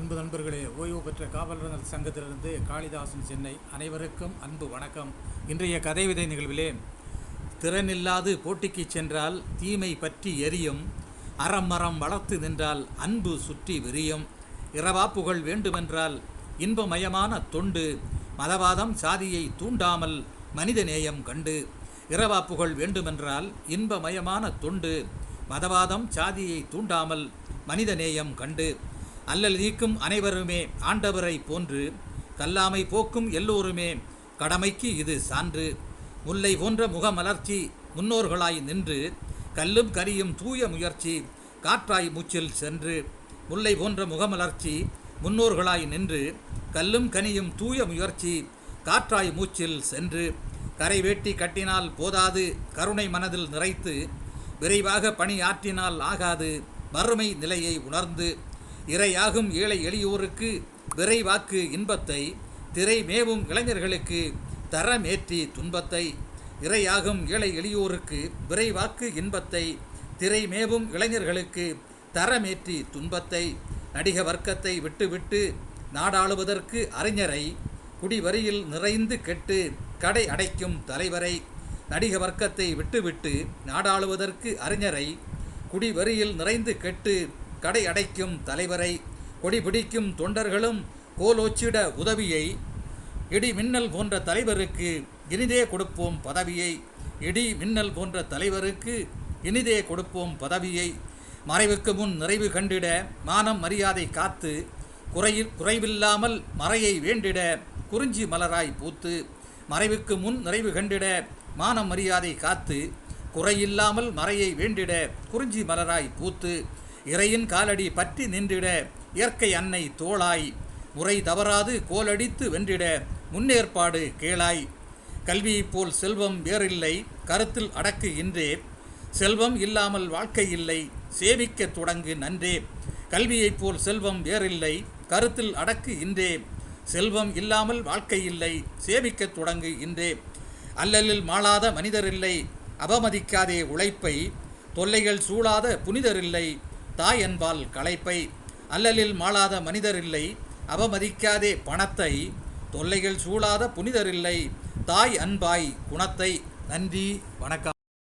அன்பு நண்பர்களே ஓய்வு பெற்ற காவலர்கள் சங்கத்திலிருந்து காளிதாசன் சென்னை. அனைவருக்கும் அன்பு வணக்கம். இன்றைய கதை விதை நிகழ்விலே திறனில்லாது போட்டிக்கு சென்றால் தீமை பற்றி எரியும் அறமரம் வளர்த்து நின்றால் அன்பு சுற்றி விரியும் இரவாப்புகள் வேண்டுமென்றால் இன்பமயமான தொண்டு மதவாதம் சாதியை தூண்டாமல் மனித நேயம் கண்டு இரவாப்புகள் வேண்டுமென்றால் இன்பமயமான தொண்டு மதவாதம் சாதியை தூண்டாமல் மனித நேயம் கண்டு அல்லல் நீக்கும் அனைவருமே ஆண்டவரை போன்று கல்லாமை போக்கும் எல்லோருமே கடமைக்கு இது சான்று. முல்லை போன்ற முகமலர்ச்சி முன்னோர்களாய் நின்று கல்லும் கரியும் தூய முயற்சி காற்றாய் மூச்சில் சென்று முல்லை போன்ற முகமலர்ச்சி முன்னோர்களாய் நின்று கல்லும் கனியும் தூய முயற்சி காற்றாய் மூச்சில் சென்று கரை வேட்டி கட்டினால் போதாது கருணை மனதில் நிறைத்து விரைவாக பணி ஆற்றினால் ஆகாது வறுமை நிலையை உணர்ந்து இறையாகும் ஏழை எளியோருக்கு விரைவாக்கு இன்பத்தை திரை மேவும் இளைஞர்களுக்கு தரமேற்றி துன்பத்தை. இறையாகும் ஏழை எளியோருக்கு விரைவாக்கு இன்பத்தை திரை மேவும் இளைஞர்களுக்கு தரமேற்றி துன்பத்தை. நடிக வர்க்கத்தை விட்டுவிட்டு நாடாளுவதற்கு அறிஞரை குடிவரியில் நிறைந்து கெட்டு கடை அடைக்கும் தலைவரை. நடிக வர்க்கத்தை விட்டுவிட்டு நாடாளுவதற்கு அறிஞரை குடிவரியில் நிறைந்து கெட்டு கடை அடைக்கும் தலைவரை கொடி பிடிக்கும் தொண்டர்களும் கோலோச்சிட உதவியை இடி மின்னல் போன்ற தலைவருக்கு இனிதே கொடுப்போம் பதவியை. இடி மின்னல் போன்ற தலைவருக்கு இனிதே கொடுப்போம் பதவியை. மறைவுக்கு முன் நிறைவு கண்டிட மானம் மரியாதை காத்து குறையில் குறைவில்லாமல் மறையை வேண்டிட குறிஞ்சி மலராய் பூத்து மறைவுக்கு முன் நிறைவு கண்டிட மானம் மரியாதை காத்து குறையில்லாமல் மறையை வேண்டிட குறிஞ்சி மலராய் பூத்து இறையின் காலடி பற்றி நின்றிட இயற்கை அன்னை தோளாய். முறை தவறாது கோலடித்து வென்றிட முன்னேற்பாடு கேளாய். கல்வியைப் போல் செல்வம் வேறில்லை கருத்தில் அடக்கு இன்றே. செல்வம் இல்லாமல் வாழ்க்கை இல்லை சேவிக்க தொடங்கு நன்றே. கல்வியைப் போல் செல்வம் வேறில்லை கருத்தில் அடக்கு இன்றே. செல்வம் இல்லாமல் வாழ்க்கை இல்லை சேவிக்க தொடங்கு இன்றே. அல்லலில் மாளாத மனிதரில்லை அவமதிக்காதே உழைப்பை. தொல்லைகள் சூழாத புனிதரில்லை தாய் என்பால் களைப்பை. அல்லலில் மாளாத மனிதரில்லை அவமதிக்காதே பணத்தை. தொல்லைகள் சூழாத புனிதரில்லை தாய் அன்பாய் குணத்தை. நன்றி வணக்கம்.